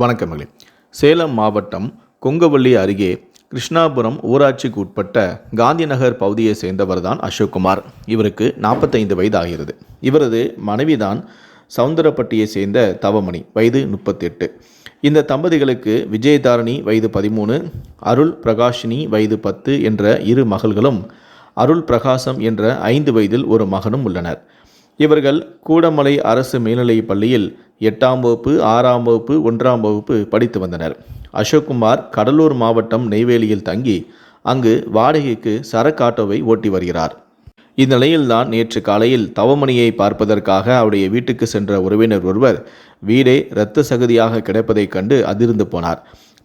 வணக்கமகளே சேலம் மாவட்டம் கொங்கவள்ளி அருகே கிருஷ்ணாபுரம் ஊராட்சிக்கு உட்பட்ட காந்திநகர் பகுதியை சேர்ந்தவர்தான் அசோக்குமார். இவருக்கு நாற்பத்தைந்து வயது ஆகிறது இவரது மனைவிதான் சவுந்தரப்பட்டியை சேர்ந்த தவமணி வயது முப்பத்தெட்டு. இந்த தம்பதிகளுக்கு விஜயதாரணி வயது பதிமூணு அருள் பிரகாஷினி வயது பத்து என்ற இரு மகள்களும் அருள் பிரகாசம் என்ற ஐந்து வயதில் ஒரு மகனும் உள்ளனர். இவர்கள் கூடமலை அரசு மேல்நிலைப் பள்ளியில் எட்டாம் வகுப்பு ஆறாம் வகுப்பு ஒன்றாம் வகுப்பு படித்து வந்தனர். அசோக்குமார் கடலூர் மாவட்டம் நெய்வேலியில் தங்கி அங்கு வாடகைக்கு சரக்கு ஆட்டோவை ஓட்டி வருகிறார். இந்நிலையில்தான் நேற்று காலையில் தவமணியை பார்ப்பதற்காக அவருடைய வீட்டுக்கு சென்ற உறவினர் ஒருவர் வீடே இரத்த சகதியாக கிடப்பதைக் கண்டு அதிர்ந்து போனார்.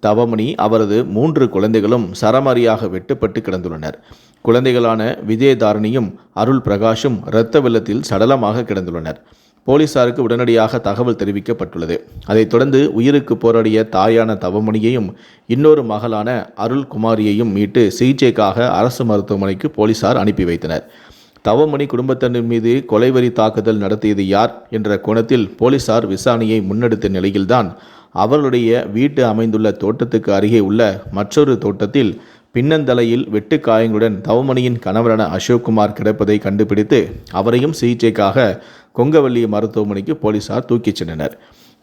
தவமணி அவரது மூன்று குழந்தைகளும் சரமாரியாக வெட்டுப்பட்டு கிடந்துள்ளனர். குழந்தைகளான விஜயதாரணியும் அருள் பிரகாஷும் இரத்த வெள்ளத்தில் சடலமாக கிடந்துள்ளனர். போலீசாருக்கு உடனடியாக தகவல் தெரிவிக்கப்பட்டுள்ளது. அதைத் தொடர்ந்து உயிருக்கு போராடிய தாயான தவமணியையும் இன்னொரு மகளான அருள் குமாரியையும் மீட்டு சிகிச்சைக்காக அரசு மருத்துவமனைக்கு போலீசார் அனுப்பி வைத்தனர். தவமணி குடும்பத்தினர் மீது கொலைவரி தாக்குதல் நடத்தியது யார் என்ற கோணத்தில் போலீசார் விசாரணையை முன்னெடுத்த நிலையில்தான் அவர்களுடைய வீட்டு அமைந்துள்ள தோட்டத்துக்கு அருகே உள்ள மற்றொரு தோட்டத்தில் பின்னந்தலையில் வெட்டு காயங்களுடன் தவமணியின் கணவரான அசோக்குமார் கிடப்பதை கண்டுபிடித்து அவரையும் சிகிச்சைக்காக கொங்கவள்ளி மருத்துவமனைக்கு போலீசார் தூக்கிச் சென்றனர்.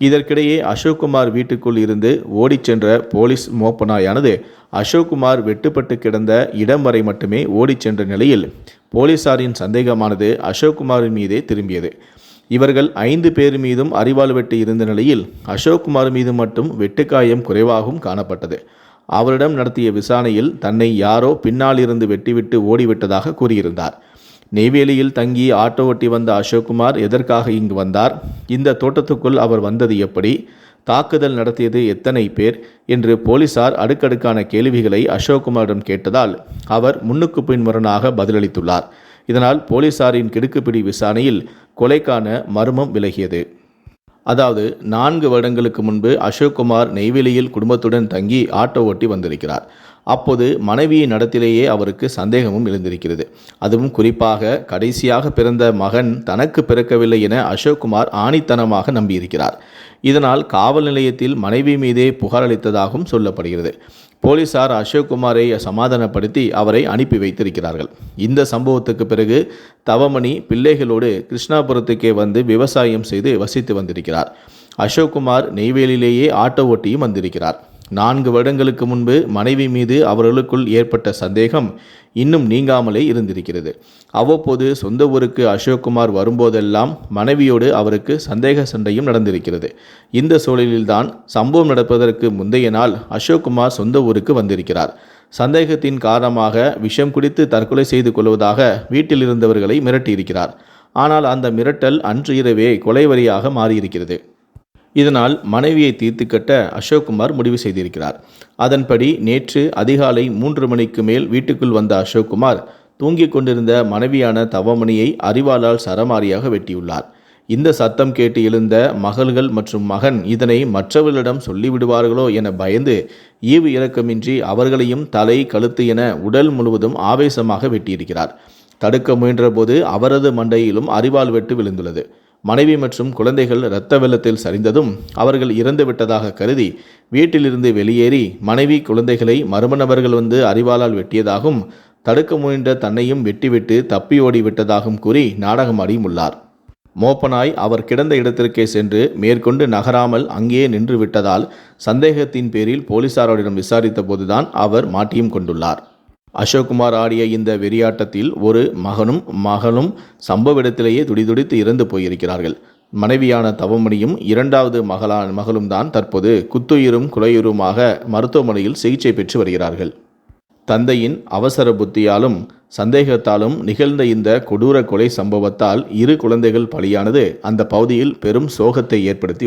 இதற்கிடையே அசோக்குமார் வீட்டுக்குள் இருந்து ஓடிச் சென்ற போலீஸ் மோப்பனாயானது அசோக்குமார் வெட்டுப்பட்டு கிடந்த இடம் வரை மட்டுமே ஓடிச் சென்ற நிலையில் போலீசாரின் சந்தேகமானது அசோக்குமாரின் மீதே திரும்பியது. இவர்கள் ஐந்து பேர் மீதும் அறிவால் வெட்டு இருந்த நிலையில் அசோக்குமார் மீது மட்டும் வெட்டுக்காயம் குறைவாகவும் காணப்பட்டது. அவரிடம் நடத்திய விசாரணையில் தன்னை யாரோ பின்னால் இருந்து வெட்டிவிட்டு ஓடிவிட்டதாக கூறியிருந்தார். நெய்வேலியில் தங்கி ஆட்டோ ஓட்டி வந்த அசோக்குமார் எதற்காக இங்கு வந்தார்? இந்த தோட்டத்துக்குள் அவர் வந்தது எப்படி? தாக்குதல் நடத்தியது எத்தனை பேர் என்று போலீசார் அடுக்கடுக்கான கேள்விகளை அசோக்குமாரிடம் கேட்டதால் அவர் முன்னுக்கு பின் முரணாக பதிலளித்துள்ளார். இதனால் போலீசாரின் கிடுக்குப்பிடி விசாரணையில் கொலைக்கான மர்மம் விலகியது. அதாவது நான்கு வருடங்களுக்கு முன்பு அசோக்குமார் நெய்வேலியில் குடும்பத்துடன் தங்கி ஆட்டோ ஓட்டி வந்திருக்கிறார். அப்போது மனைவியின் நடத்திலேயே அவருக்கு சந்தேகமும் எழுந்திருக்கிறது. அதுவும் குறிப்பாக கடைசியாக பிறந்த மகன் தனக்கு பிறக்கவில்லை என அசோக்குமார் ஆணித்தனமாக நம்பியிருக்கிறார். இதனால் காவல் நிலையத்தில் மனைவி மீதே புகார் அளித்ததாகவும் சொல்லப்படுகிறது. போலீசார் அசோக்குமாரை சமாதானப்படுத்தி அவரை அனுப்பி வைத்திருக்கிறார்கள். இந்த சம்பவத்துக்கு பிறகு தவமணி பிள்ளைகளோடு கிருஷ்ணாபுரத்துக்கே வந்து விவசாயம் செய்து வசித்து வந்திருக்கிறார். அசோக்குமார் நெய்வேலியிலேயே ஆட்டோ ஓட்டியும் வந்திருக்கிறார். நான்கு வருடங்களுக்கு முன்பு மனைவி மீது அவர்களுக்குள் ஏற்பட்ட சந்தேகம் இன்னும் நீங்காமலே இருந்திருக்கிறது. அவ்வப்போது சொந்த ஊருக்கு அசோக்குமார் வரும்போதெல்லாம் மனைவியோடு அவருக்கு சந்தேக சண்டையும் நடந்திருக்கிறது. இந்த சூழலில்தான் சம்பவம் நடப்பதற்கு முந்தைய நாள் அசோக்குமார் சொந்த ஊருக்கு வந்திருக்கிறார். சந்தேகத்தின் காரணமாக விஷம் குடித்து தற்கொலை செய்து கொள்வதாக வீட்டில் இருந்தவர்களை மிரட்டியிருக்கிறார். ஆனால் அந்த மிரட்டல் அன்று இரவே கொலைவரியாக மாறியிருக்கிறது. இதனால் மனைவியை தீர்த்து கட்ட அசோக்குமார் முடிவு செய்திருக்கிறார். அதன்படி நேற்று அதிகாலை மூன்று மணிக்கு மேல் வீட்டுக்குள் வந்த அசோக்குமார் தூங்கிக் கொண்டிருந்த மனைவியான தவமணியை அறிவாளால் சரமாரியாக வெட்டியுள்ளார். இந்த சத்தம் கேட்டு எழுந்த மகள்கள் மற்றும் மகன் இதனை மற்றவர்களிடம் சொல்லிவிடுவார்களோ என பயந்து ஈவு இறக்கமின்றி அவர்களையும் தலை கழுத்து என உடல் முழுவதும் ஆவேசமாக வெட்டியிருக்கிறார். தடுக்க முயன்றபோது அவரது மண்டையிலும் அறிவாள் வெட்டு விழுந்துள்ளது. மனைவி மற்றும் குழந்தைகள் இரத்த வெள்ளத்தில் சரிந்ததும் அவர்கள் இறந்து விட்டதாக கருதி வீட்டிலிருந்து வெளியேறி மனைவி குழந்தைகளை மர்ம நபர்கள் வந்து அறிவாளால் வெட்டியதாகவும் தடுக்க முயன்ற தன்னையும் வெட்டிவிட்டு தப்பியோடி விட்டதாகவும் கூறி நாடகமாடியும் உள்ளார். மோப்பனாய் அவர் கிடந்த இடத்திற்கே சென்று மேற்கொண்டு நகராமல் அங்கேயே நின்று விட்டதால் சந்தேகத்தின் பேரில் போலீசாரிடம் விசாரித்த போதுதான் அவர் மாட்டியும் கொண்டுள்ளார். அசோக்குமார் ஆடிய இந்த வெறியாட்டத்தில் ஒரு மகனும் மகளும் சம்பவ இடத்திலேயே துடிதுடித்து இறந்து போயிருக்கிறார்கள். மனைவியான தவமணியும் இரண்டாவது மகளான மகளும் தான் தற்போது குத்துயிரும் குலையுருமாக மருத்துவமனையில் சிகிச்சை பெற்று வருகிறார்கள். தந்தையின் அவசர புத்தியாலும் சந்தேகத்தாலும் நிகழ்ந்த இந்த கொடூர கொலை சம்பவத்தால் இரு குழந்தைகள் பலியானது அந்த பகுதியில் பெரும் சோகத்தை ஏற்படுத்தி